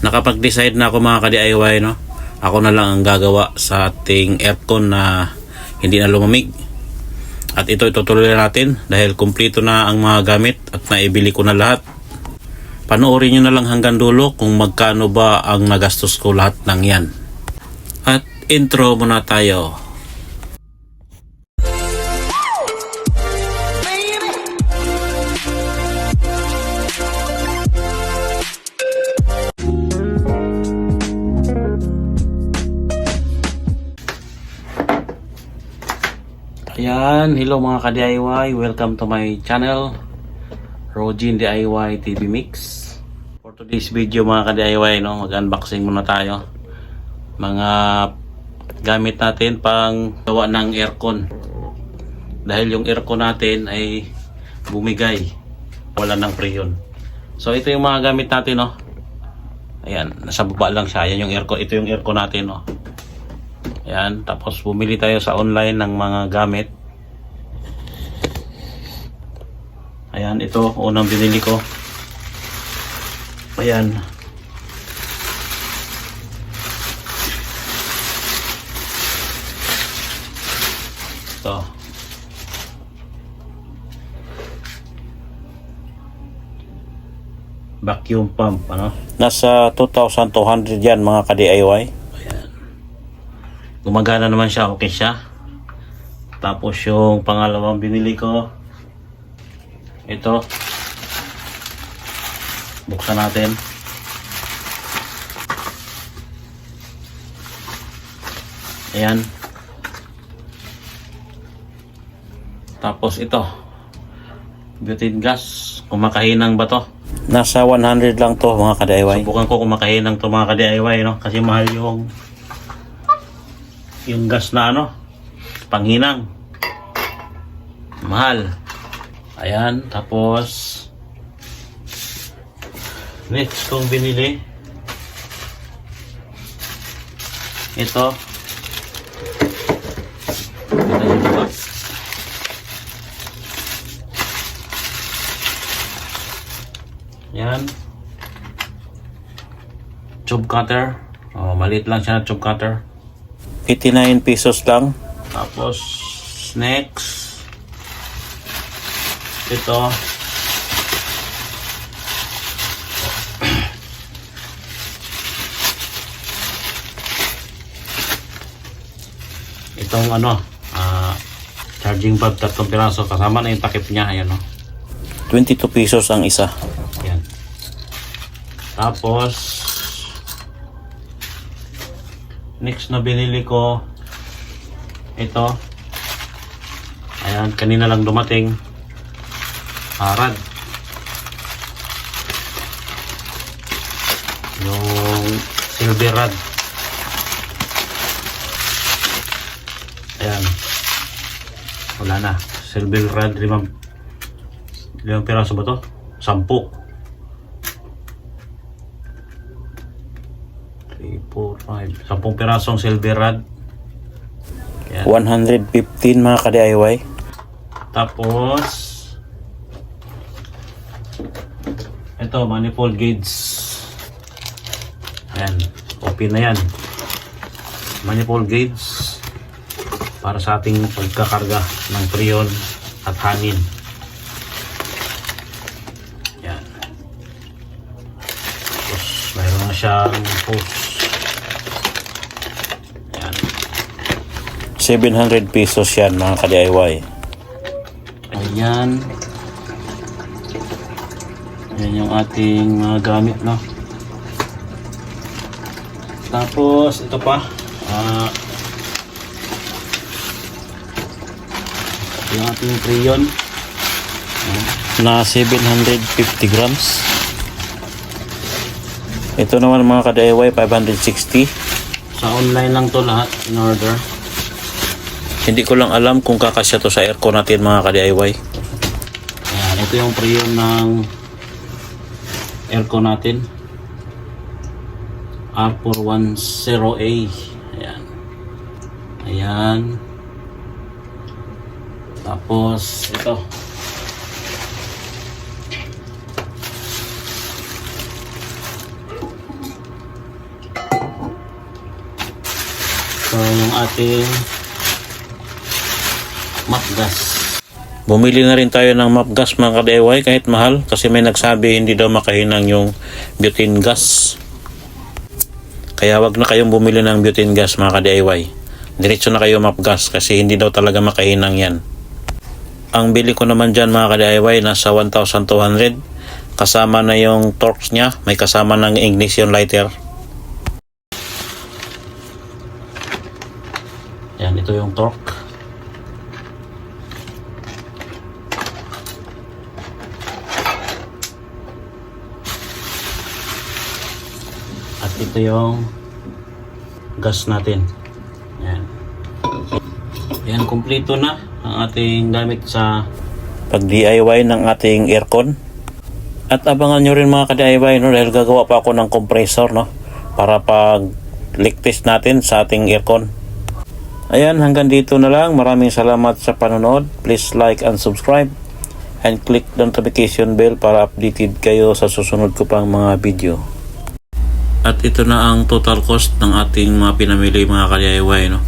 nakapag-decide na ako mga ka-DIY no. Ako na lang ang gagawa sa ating aircon na hindi na lumamig. At ito itutuloy natin dahil kumpleto na ang mga gamit at naibili ko na lahat. Panoorin nyo na lang hanggang dulo kung magkano ba ang nagastos ko lahat ng yan. At intro muna tayo. Ayan, hello mga ka-DIY. Welcome to my channel, Rogin DIY TV Mix. For today's video mga ka-DIY, no, mag-unboxing muna tayo. Mga gamit natin pang gawa ng aircon. Dahil yung aircon natin ay bumigay. Wala ng preyon. So ito yung mga gamit natin, no. Ayan, nasa baba lang siya. Ayan yung aircon. Ito yung aircon natin, no. Ayan, tapos bumili tayo sa online ng mga gamit. Ayan, ito, unang binili ko. Ayan. Ito. Vacuum pump, ano? Nasa 2,200 yan mga ka-DIY. Gumagana naman siya, okay siya. Tapos yung pangalawang binili ko, ito. Buksan natin. Ayan. Tapos ito. Butane gas. Kumakahinang ba to? Nasa 100 lang to mga ka-DIY. Subukan ko kumakahinang to mga ka-DIY no? Kasi mahal yung yung gas na ano panghinang. Mahal. Ayan tapos next kong binili. Ito. Yan tube cutter. Oh, maliit lang siya na tube cutter 89 pesos lang. Tapos, next, ito, itong ano, ah, charging bulb, tatlong piraso, kasama na yung takip niya, ayan o. 22 pesos ang isa. Yan. Tapos, next na binili ko ito. Ayan kanina lang dumating. Harad yung silver rod ayan. Wala na. Silver rod limang limang piraso ba to? sampu 3, 4, 5. Sampung pirasong silver rod. Yan. 115 mga ka-DIY. Tapos, ito, manifold gauge. Ayan, open na yan. Manifold gauge para sa ating pagkakarga ng prion at hangin. Yan. Tapos, mayroon na siyang hose. Yan. 700 pesos yan mga ka-DIY. Ayan. Ayan yung ating mga gamit, no? Tapos, ito pa. Ah, yung ating crayon. Na 750 grams. Ito naman mga ka-DIY 560. Sa online lang to lahat in order. Hindi ko lang alam kung kakasya to sa aircon natin mga ka-DIY. Ayan, ito yung priyon ng aircon natin. R410A. Ayan. Ayan. Tapos, ito. So, yung ating map gas. Bumili na rin tayo ng map gas mga ka-DIY kahit mahal kasi may nagsabi hindi daw makahinang yung butane gas. Kaya wag na kayong bumili ng butane gas mga ka-DIY. Diretso na kayo map gas kasi hindi daw talaga makahinang yan. Ang bili ko naman dyan mga ka-DIY nasa 1,200 kasama na yung torques niya may kasama ng ignition lighter. Yan, ito yung torque. At ito yung gas natin. Yan. Yan, kumpleto na ang ating gamit sa pag-DIY ng ating aircon. At abangan nyo rin mga ka-DIY no, dahil gagawa pa ako ng compressor no, para pag leak test natin sa ating aircon. Ayan, hanggang dito na lang. Maraming salamat sa panonood. Please like and subscribe and click the notification bell para updated kayo sa susunod ko pang mga video. At ito na ang total cost ng ating mga pinamili mga ka-DIY no.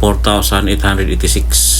4,886